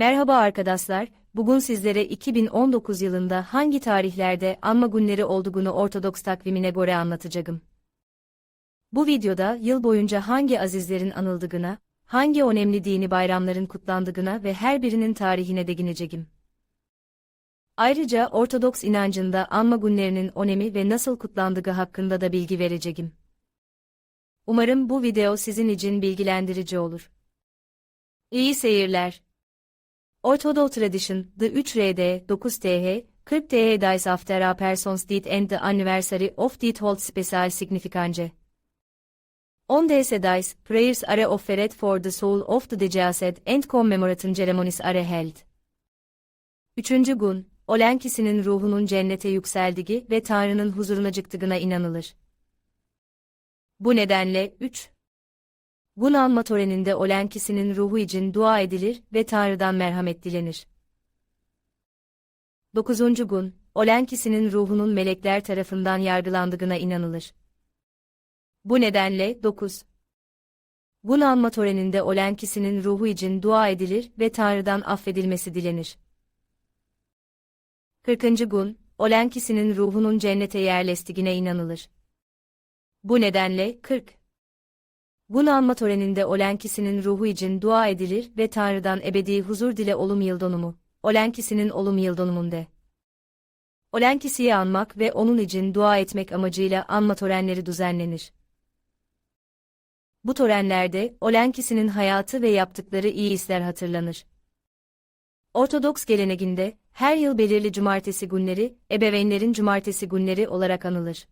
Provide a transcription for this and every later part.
Merhaba arkadaşlar, bugün sizlere 2019 yılında hangi tarihlerde anma günleri olduğunu Ortodoks takvimine göre anlatacağım. Bu videoda yıl boyunca hangi azizlerin anıldığına, hangi önemli dini bayramların kutlandığına ve her birinin tarihine değineceğim. Ayrıca Ortodoks inancında anma günlerinin önemi ve nasıl kutlandığı hakkında da bilgi vereceğim. Umarım bu video sizin için bilgilendirici olur. İyi seyirler. Orthodox tradition, the 3RD, 9TH, 40TH dies after a person's death and the anniversary of death holds special significance. On these days, prayers are offered for the soul of the deceased and commemorating ceremonies are held. Üçüncü gün, ölen kişinin ruhunun cennete yükseldiği ve Tanrı'nın huzuruna çıktığına inanılır. Bu nedenle 3. Gün alma töreninde ölen kişinin ruhu için dua edilir ve Tanrı'dan merhamet dilenir. 9. gün, ölen kişinin ruhunun melekler tarafından yargılandığına inanılır. Bu nedenle 9. Gün alma töreninde ölen kişinin ruhu için dua edilir ve Tanrı'dan affedilmesi dilenir. 40. gün, ölen kişinin ruhunun cennete yerleştiğine inanılır. Bu nedenle 40. Alma töreninde ölen kişinin ruhu için dua edilir ve Tanrı'dan ebedi huzur dile olum yıl dönümü. Ölen kişinin olum yıl dönümünde. Ölen kişiyi anmak ve onun için dua etmek amacıyla anma törenleri düzenlenir. Bu törenlerde ölen kişinin hayatı ve yaptıkları iyi işler hatırlanır. Ortodoks geleneğinde her yıl belirli cumartesi günleri, ebeveynlerin cumartesi günleri olarak anılır.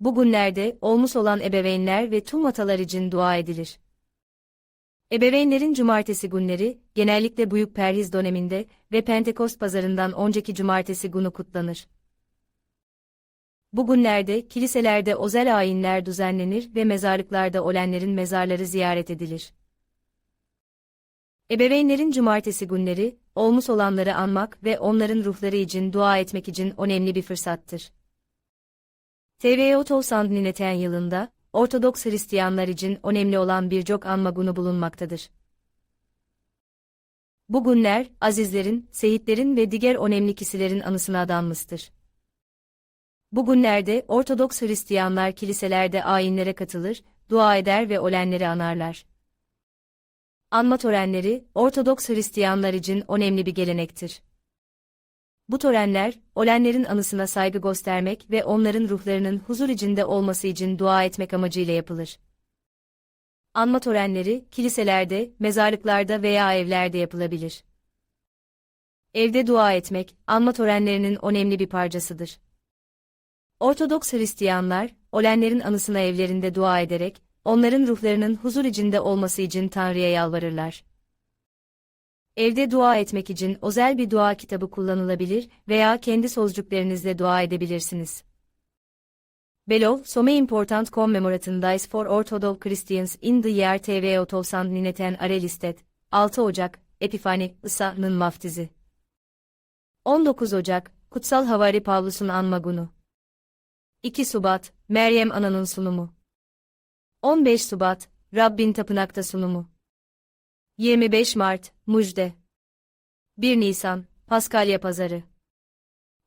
Bu günlerde olmuş olan ebeveynler ve tüm atalar için dua edilir. Ebeveynlerin cumartesi günleri, genellikle Büyük Perhiz döneminde ve Pentekost pazarından önceki cumartesi günü kutlanır. Bu günlerde kiliselerde özel ayinler düzenlenir ve mezarlıklarda ölenlerin mezarları ziyaret edilir. Ebeveynlerin cumartesi günleri, olmuş olanları anmak ve onların ruhları için dua etmek için önemli bir fırsattır. TVO Tolsand Nineten yılında, Ortodoks Hristiyanlar için önemli olan birçok anma günü bulunmaktadır. Bu günler, azizlerin, seyitlerin ve diğer önemli kişilerin anısına adanmıştır. Bu günlerde Ortodoks Hristiyanlar kiliselerde ayinlere katılır, dua eder ve ölenleri anarlar. Anma törenleri, Ortodoks Hristiyanlar için önemli bir gelenektir. Bu törenler, ölenlerin anısına saygı göstermek ve onların ruhlarının huzur içinde olması için dua etmek amacıyla yapılır. Anma törenleri, kiliselerde, mezarlıklarda veya evlerde yapılabilir. Evde dua etmek, anma törenlerinin önemli bir parçasıdır. Ortodoks Hristiyanlar, ölenlerin anısına evlerinde dua ederek, onların ruhlarının huzur içinde olması için Tanrı'ya yalvarırlar. Evde dua etmek için özel bir dua kitabı kullanılabilir veya kendi sözcüklerinizle dua edebilirsiniz. Below, some important commemorating days for Orthodox Christians in the year TV Otosand Nineten are listed. 6 Ocak, Epifani, Isa'nın vaftizi. 19 Ocak, Kutsal Havari Pavlus'un anma günü. 2 Şubat, Meryem Ana'nın sunumu. 15 Şubat, Rabbin Tapınakta sunumu. 25 Mart, Müjde. 1 Nisan, Paskalya Pazarı.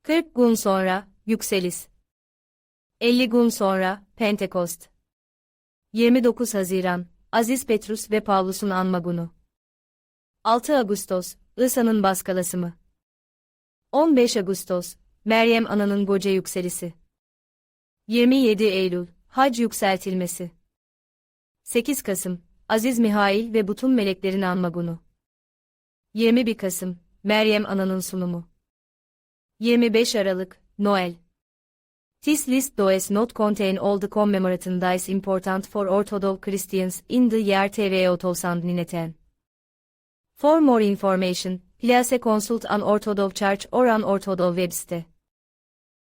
40 gün sonra, Yükseliş. 50 gün sonra, Pentekost. 29 Haziran, Aziz Petrus ve Pavlus'un anma günü. 6 Ağustos, İsa'nın baskalasımı. 15 Ağustos, Meryem Ana'nın Goca yükselisi. 27 Eylül, Hac yükseltilmesi. 8 Kasım, Aziz Mihail ve bütün meleklerin anma günü. 21 Kasım, Meryem Ana'nın sunumu. 25 Aralık, Noel. This list does not contain all the commemorating days important for Orthodox Christians in the year TV Otosand Nineten. For more information, please consult an Orthodox Church or an Orthodox web site.